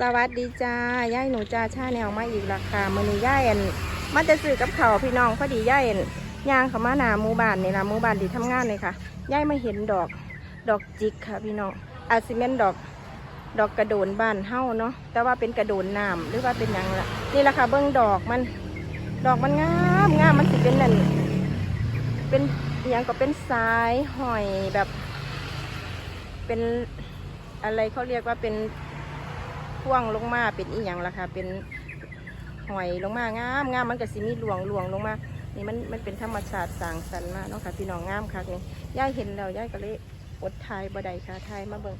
สวัสดีจ้าย่ายหนูจ้าชาแนวมาอีกและค่ะมือนี้ย่ายอันมันจะซื้อกับเขาพี่น้องพอดีย่ายอันย่างเขามาหนาหมู่บ้านนี่ละหมู่บ้านที่ทำงานเลยค่ะย่ายมาเห็นดอกดอกจิกค่ะพี่น้องอาซิเมนดอกดอกกระโดนบ้านเฮ้าเนาะแต่ว่าเป็นกระโดนน้ำหรือว่าเป็นยังละนี่แหละค่ะเบิ้งดอกมัน ดอกมันงามงามมันสิเป็นนั่นเป็นยังก็เป็นสายหอยแบบ เป็นอะไรเขาเรียกว่าเป็น พ่วงลงมาเป็นอีหยังล่ะค่ะ เป็นหอยลงมางามงามมันก็สิมีหลวงหลวงลงมา นี่มันมันเป็นธรรมชาติสร้างสรรค์มากเนาะค่ะพี่น้องงามค่ะนี่ย่ายเห็นแล้วย่ายก็เลยอดทายบ่ได้ค่ะทายมาเบิ่ง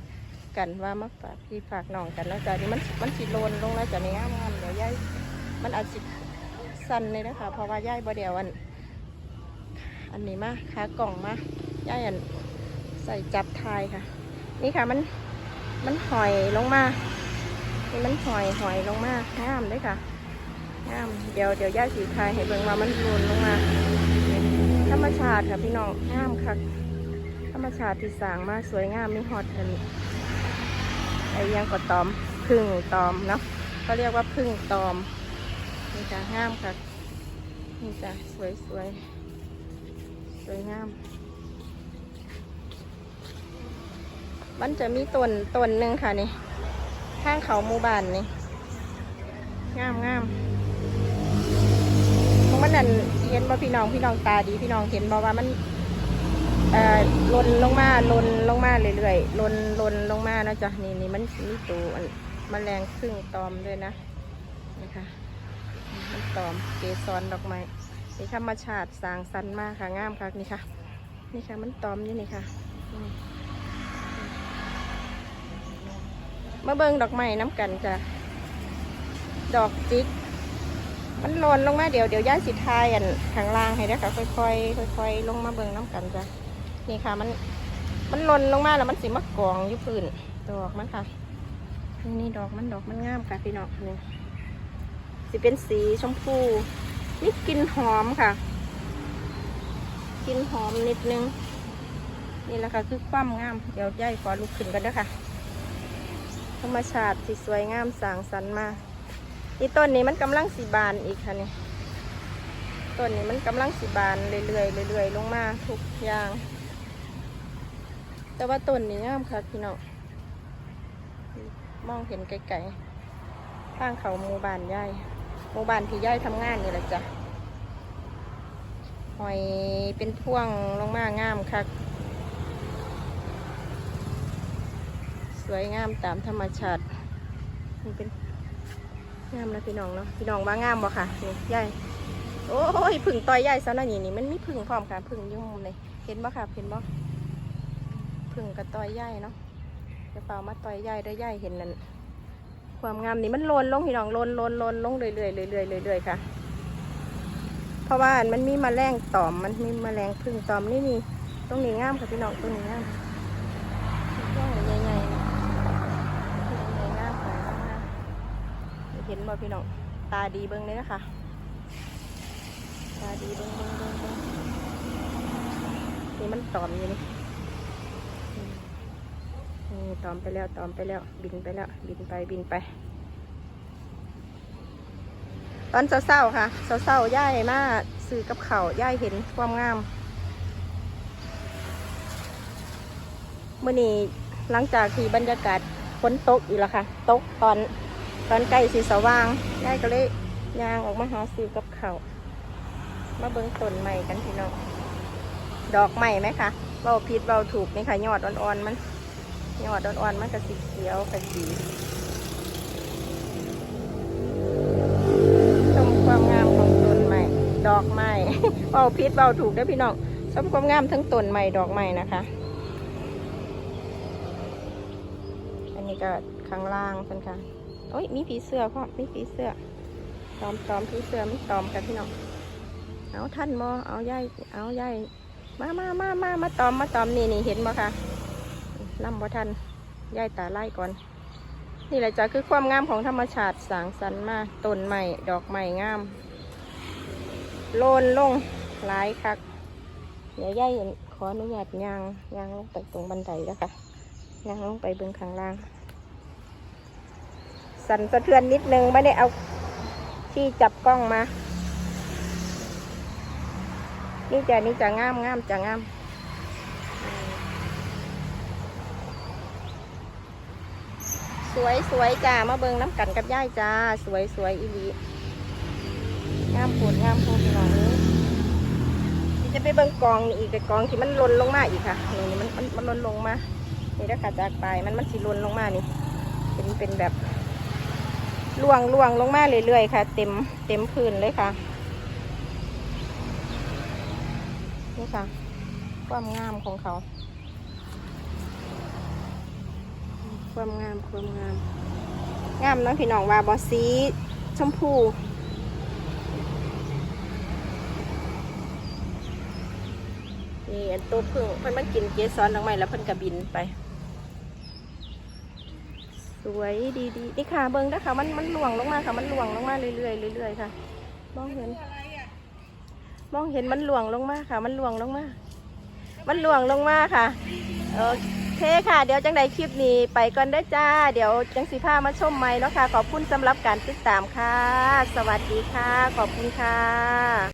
กันว่ามาฝากพี่ฝากน้องกันแล้วจ้ะนี่มันมันสิโลนลงแล้วจ้ะนี่งามงามเดี๋ยวย่ายมันอาจสิสั้นเลยนะคะเพราะว่าย่ายบ่เดียวอัน อันนี้มาขากล่องมาย่ายอันใส่จับทายค่ะ นี่ค่ะมันมันหอยลงมา นี่มันหอยหอยลงมางามเลยค่ะงามเดี๋ยวเดี๋ยวย่าสีทายให้เบิ่งว่ามันโรนลงมา ธรรมชาติค่ะพี่น้องงามค่ะ ธรรมชาติที่สร้างมาสวยงามมีฮอตกันไอ้ยังก็ตอมพึ่งตอมเนาะก็เรียกว่าพึ่งตอมนี่จ้ะงามค่ะนี่จ้ะสวยสวยสวยงาม มันจะมีต้นต้นหนึ่งค่ะนี่ ข้างเขาหมู่บ้านนี่ งามงามเพราะมันนั่นเห็นบ่พี่น้องพี่น้องตาดีพี่น้องเห็นบ่ว่ามันเอ่อลนลงมาลนลงมาเรื่อยๆลนลนลงมานะจ๊ะนี่นี่มันมีตัวอันแมลงพึ่งตอมด้วยนะนี่ค่ะมันตอมเกสรดอกไม้นี่ธรรมชาติสางสรรค์มากค่ะงามค่ะนี่ค่ะ นี่ค่ะมันตอมอยู่นี่ค่ะ มาเบิงดอกไม้น้ำกันจ้ะ ดอกจิก มันหล่นลงมาเดี๋ยวเดี๋ยวย่าสิทายอันข้างล่างให้ได้อค่ะค่อยๆค่อยๆลงมาเบิงน้ำกันจ้ะ นี่ค่ะมัน มันหล่นลงมาแล้วมันสิมากองอยู่พื้นดอกมันค่ะนี่นี่ดอกมันดอกมันงามค่ะพี่น้องนี่สิเป็นสีชมพูนี่กลิ่นหอมค่ะกลิ่นหอมนิดนึง นี่แหละค่ะคือความงาม เดี๋ยวย่ายขอลุกขึ้นกันเด้อค่ะ ธรรมชาติที่สวยงามสางสรรมาอีต้นนี้มันกำลังสีบานอีกค่ะนี่ต้นนี้มันกำลังสีบานเรื่อยๆเรื่อยๆลงมาทุกอย่าง แต่ว่าต้นนี้งามค่ะพี่น้องมองเห็นไกลๆข้างเขาหมู่บ้านย่ายหมู่บ้านที่ย่ายทำงานนี่แหละจ้ะหอยเป็นพ่วงลงมางามค่ะ สวยงามตามธรรมชาตินี่เป็นงามนะพี่น้องเนาะพี่น้องว่างามบ่ค่ะนี่ใหญ่โอ้ยผึ่งต่อยใหญ่ซะนะนี่นี่มันมีผึ่งพร้อมค่ะผึ่งยุ่มุมเลยเห็นบ่ค่ะเห็นบ่ผึ่งกับต่อยใหญ่เนาะจะเปล่ามาต่อยใหญ่ได้ใหญ่เห็นนั่นความงามนี่มันโลนลงพี่น้องโลนโลนโลนลงเรื่อยๆเรื่อยเรื่อยค่ะ เพราะว่ามันมีแมลงตอมมันมีแมลงผึ่งตอมนี่นี่ตรงนี้งามค่ะพี่น้องตรงนี้งามย่างใเห็นบ่พี่น้องตาดีเบิ้งเลยนะคะ ตาดีเบิ้งเบิ้งเบิ้งเบิ้งนี่มันตอมอยู่นี่นี่ตอมไปแล้วตอมไปแล้ว บินไปแล้ว บินไปบินไป ตอนเศร้าๆค่ะเศร้าๆย่ายมาซื้อกับเขาย่ายเห็นความงามเมื่อนี้หลังจากที่บรรยากาศฝนตกอีกแล้วค่ะ ตกตอน ตอนใกล้สีสว่างยายก็เลยยางออกมาหาซื้อกับเขามาเบิ้งต้นใหม่กันพี่น้องดอกใหม่ไหมคะเบาผิดเบาถูกนี่ค่ะยอดอ่อนๆมันยอดอ่อนๆมันก็สีเขียวกระสีชมความงามของต้นใหม่ ดอกใหม่เบาผิดเบาถูกเด้พี่น้องชมความงามทั้งต้นใหม่ดอกใหม่นะคะ อันนี้ก็ข้างล่างเพิ่นค่ะ โอ้ยมีผีเสื้อพ่อมีผีเสื้อตอมตอมผีเสื้อมันตอมกันพี่น้องเอาท่านมอเอาย่ายเอาย่ายมามามามามาตอมมาตอมนี่นี่เห็นบ่คะล่ำบ่ท่านย่ายตาไล่ก่อน นี่แหละจ้ะคือความงามของธรรมชาติสางสรรมาต้นใหม่ดอกใหม่งามโลนลงหลายคักเดี๋ยวย่ายขออนุญาตยางยางลงไปตรงบันไดแล้วค่ะยางลงไปเบื้องข้างล่าง สั่นสะเทือนนิดนึง ไม่ได้เอาที่จับกล้องมา นี่จะนี่จะงามงามจะงามสวยสวยจ้า มาเบิงน้ำกันกับย่ายจ้า สวยสวยอีลีงามโพดงามโพดพี่อยนี่จะไปเบิงกองนี่อีกแต่กองที่มันล่นลงมาอีกค่ะ นี่นี่มันมันมันล่นลงมา นี่ถ้าขาจากไปมันมันสิหล่นลงมานี่ เป็นเป็นแบบ ล่วงล่วงลงมาเรื่อยๆค่ะ เต็มเต็มพื้นเลยค่ะนี่ค่ะ ความงามของเขา ความงามความงาม งามน้องพี่น้องว่าบอสีชมพูนี่อันตัวพึ่งเพิ่นมันกินเกสรดอกไม้แล้วเพิ่นกระบินไป สวยดีดีนี่ค่ะเบิ้งนะคะมันมันหลวงลงมาค่ะ มันหลวงลงมาเรื่อยๆเรื่อยๆค่ะ มองเห็น มองเห็นมันหลวงลงมาค่ะ มันหลวงลงมา มันหลวงลงมาค่ะโอเคค่ะ เดี๋ยวจังใดคลิปนี้ไปก่อนได้จ้า เดี๋ยวจังสีผ้ามาชมใหม่เนาะค่ะ ขอบคุณสำหรับการติดตามค่ะ สวัสดีค่ะ ขอบคุณค่ะ